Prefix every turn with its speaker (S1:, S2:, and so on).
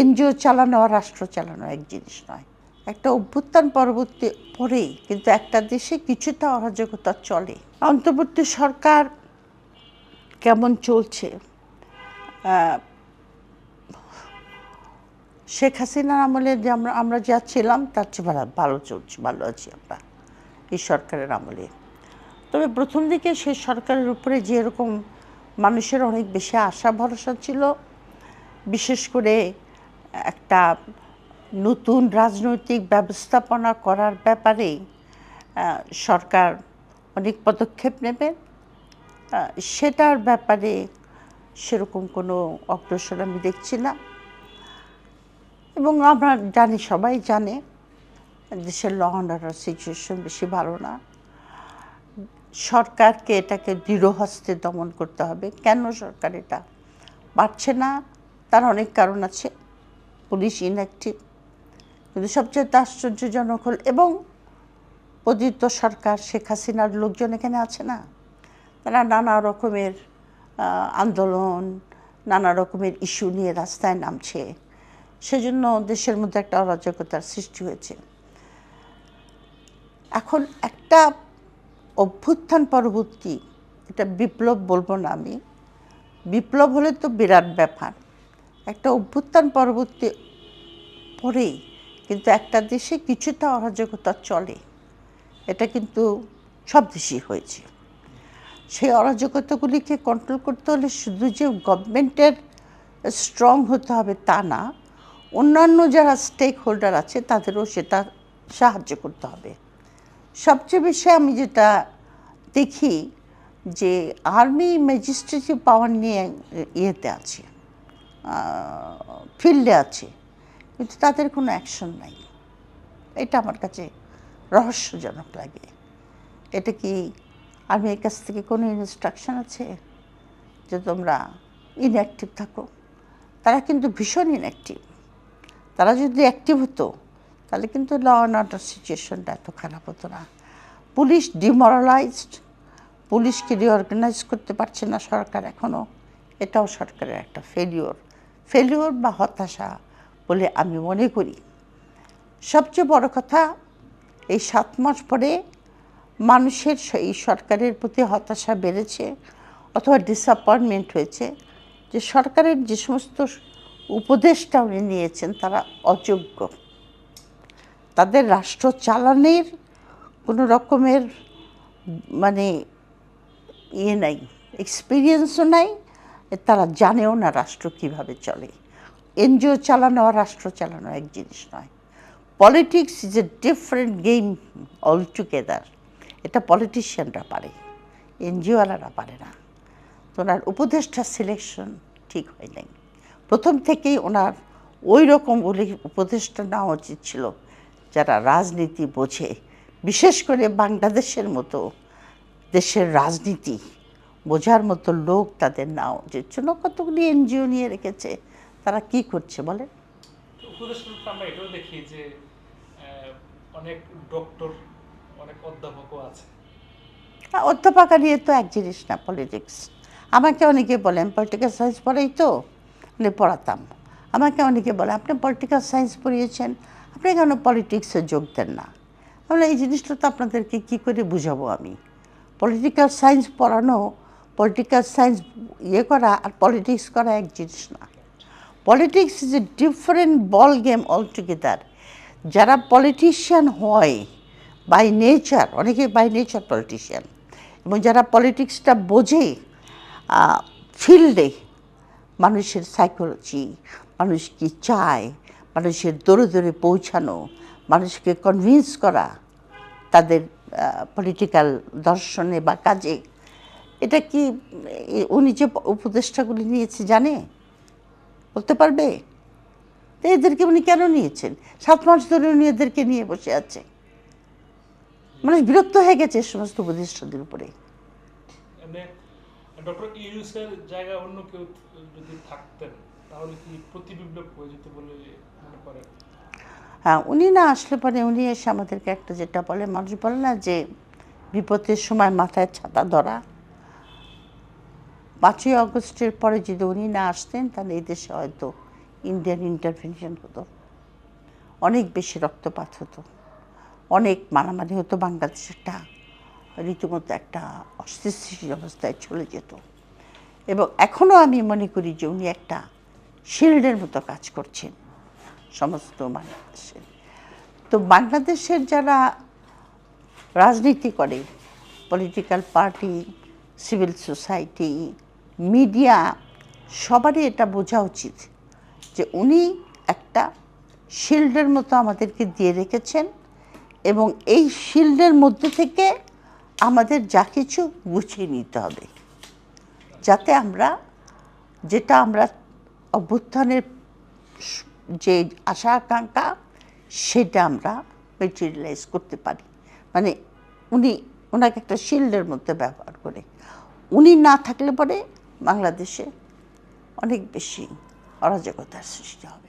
S1: NGO চালানো আর রাষ্ট্র চালানো এক জিনিস নয়। একটা অভ্যুত্থান পরবর্তী পরেই কিন্তু একটা দেশে কিছুটা অরাজকতা চলে। অন্তর্বর্তী সরকার কেমন চলছে? শেখ হাসিনার আমলে যে আমরা আমরা যা ছিলাম, তার চেয়ে ভালো ভালো চলছে, ভালো আছি আমরা এই সরকারের আমলে। তবে প্রথম দিকে সেই সরকারের উপরে যেরকম মানুষের অনেক বেশি আশা, ভরসা ছিল, বিশেষ করে একটা নতুন রাজনৈতিক ব্যবস্থাপনা করার ব্যাপারে সরকার অনেক পদক্ষেপ নেবে। সেটার ব্যাপারে সেরকম কোনো অগ্রসর আমি দেখছি না। এবং আমরা জানি, সবাই জানে, দেশের ল অ্যান্ড অর্ডার সিচুয়েশন বেশি ভালো না। সরকারকে এটাকে দৃঢ় হস্তে দমন করতে হবে। কেন সরকার এটা? পারছে না? তার অনেক কারণ আছে। পুলিশ ইনঅ্যাক্টিভ কিন্তু সবচেয়ে আশ্চর্যজনক হল, এবং পতিত সরকার শেখ হাসিনার লোকজন এখানে আছে না? তারা নানা রকমের আন্দোলন, নানা রকমের ইস্যু নিয়ে রাস্তায় নামছে। সেজন্য দেশের মধ্যে একটা অরাজকতার সৃষ্টি হয়েছে। এখন একটা অভ্যুত্থান পরবর্তী, এটা বিপ্লব বলব না আমি। বিপ্লব হলে তো বিরাট ব্যাপার। একটা অভ্যুত্থান পরবর্তী পরেই কিন্তু একটা দেশে কিছুটা অরাজকতা চলে, এটা কিন্তু সব দেশেই হয়েছে। সেই অরাজকতাগুলিকে কন্ট্রোল করতে হলে শুধু যে গভর্নমেন্টের স্ট্রং হতে হবে তা না, অন্যান্য যারা স্টেক হোল্ডার আছে তাদেরও সেটা সাহায্য করতে হবে। সবচেয়ে বেশি আমি যেটা দেখি যে আর্মি ম্যাজিস্ট্রেটিভ পাওয়ার নিয়ে ইয়েতে আছে। ফিল্ডে আছে, কিন্তু তাদের কোনো অ্যাকশন নাই। এটা আমার কাছে রহস্যজনক লাগে। এটা কি আর্মির কাছ থেকে কোনো ইনস্ট্রাকশন আছে যে তোমরা ইনঅ্যাক্টিভ থাকো? তারা কিন্তু ভীষণ ইনঅ্যাক্টিভ তারা যদি অ্যাক্টিভ হতো, তাহলে কিন্তু ল অ্যান্ড অর্ডার সিচুয়েশনটা এত খারাপ হতো না। পুলিশ ডিমোরালাইজড পুলিশকে রিঅর্গানাইজ করতে পারছে না সরকার এখনও এটাও সরকারের একটা ফেলিওর ফেলিওর বা হতাশা বলে আমি মনে করি। সবচেয়ে বড় কথা, এই সাত মাস পরে মানুষের এই সরকারের প্রতি হতাশা বেড়েছে অথবা ডিসঅ্যাপয়েন্টমেন্ট হয়েছে। যে সরকারের যে সমস্ত উপদেশটা উনি নিয়েছেন, তারা অযোগ্য। তাদের রাষ্ট্র চালানের কোনো রকমের মানে ইয়ে নাই এক্সপিরিয়েন্সও নাই। তারা জানেও না রাষ্ট্র কীভাবে চলে। এনজিও চালানো আর রাষ্ট্র চালানো এক জিনিস নয়। Politics is a different game all together এটা পলিটিশিয়ানরা পারে, এনজিওওয়ালারা পারে না। তো ওনার উপদেষ্টা সিলেকশন ঠিক হয় নাই। প্রথম থেকেই ওনার ওই রকম উলি- উপদেষ্টা নেওয়া উচিত ছিল, যারা রাজনীতি বোঝে। বিশেষ করে বাংলাদেশের মতো দেশের রাজনীতি বোঝার মতো লোক তাদের নাও। যে জন্য কতগুলি এনজিও নিয়ে রেখেছে তারা কি করছে বলেন?
S2: আমরা এটাও দেখি যে অনেক ডক্টর অনেক অধ্যাপকও আছে।
S1: অধ্যাপকা নিয়ে তো এক জিনিস না পলিটিক্স আমাকে অনেকে বলে আমি পলিটিক্যাল সায়েন্স পড়াই তো? মানে পড়াতাম। আমাকে অনেকে বলে আপনি পলিটিক্যাল সায়েন্স পড়িয়েছেন আপনি কেন পলিটিক্সে যোগ দেন না? তাহলে এই জিনিসটা তো আপনাদেরকে কী করে বুঝাবো আমি? পলিটিক্যাল সায়েন্স পড়ানো পলিটিক্যাল সায়েন্স ইয়ে করা আর পলিটিক্স করা এক জিনিস না। Politics is a different ball game altogether যারা পলিটিশিয়ান হয় বাই নেচার অনেকে বাই নেচার পলিটিশিয়ান এবং যারা পলিটিক্সটা বোঝে ফিল্ডে মানুষের সাইকোলজি মানুষ কি চায়, মানুষের দৌড়ে দৌড়ে পৌঁছানো, মানুষকে কনভিন্স করা, তাদের পলিটিক্যাল দর্শনে বা কাজে এটা কি উনি যে উপদেষ্টাগুলি নিয়েছে জানে? বলতে পারবে? তো এদেরকে উনি কেন নিয়েছেন? সাত মাস ধরে উনি এদেরকে নিয়ে বসে আছে। মানুষ বিরক্ত হয়ে গেছে সমস্ত উপদেষ্টাদের উপরে।
S2: ডক্টর ইউনুসের জায়গায় অন্য কেউ যদি থাকতেন তাহলে কি প্রতিবিপ্লব হয়ে যেত বলে মনে করেন
S1: হ্যাঁ উনি না আসলে পরে উনি এসে আমাদেরকে একটা যেটা বলে মানুষ বলে না যে বিপদের সময় মাথায় ছাতা ধরা। পাঁচই অগস্টের পরে যদি উনি না আসতেন, তাহলে এই দেশে হয়তো ইন্ডিয়ান ইন্টারভেনশন হতো। অনেক বেশি রক্তপাত হতো। অনেক মারামারি হতো বাংলাদেশ একটা, রীতিমতো একটা অস্থিতিশীল অবস্থায় চলে যেত। এবং এখনও আমি মনে করি যে উনি একটা শিল্ডের মতো কাজ করছেন সমস্ত বাংলাদেশের। তো বাংলাদেশের যারা রাজনীতি করে political party civil society media সবারই এটা বোঝা উচিত যে উনি একটা শিল্ডের মতো আমাদেরকে দিয়ে রেখেছেন এবং এই শিল্ডের মধ্যে থেকে আমাদের যা কিছু গুছিয়ে নিতে হবে। যাতে আমরা, যেটা আমরা অভ্যুত্থানের যে আশা আকাঙ্ক্ষা, সেটা আমরা মেটেরিয়ালাইজ করতে পারি। মানে উনি ওনাকে একটা শিল্ডের মধ্যে ব্যবহার করে। উনি না থাকলে পরে বাংলাদেশে অনেক বেশি অরাজকতার সৃষ্টি হবে।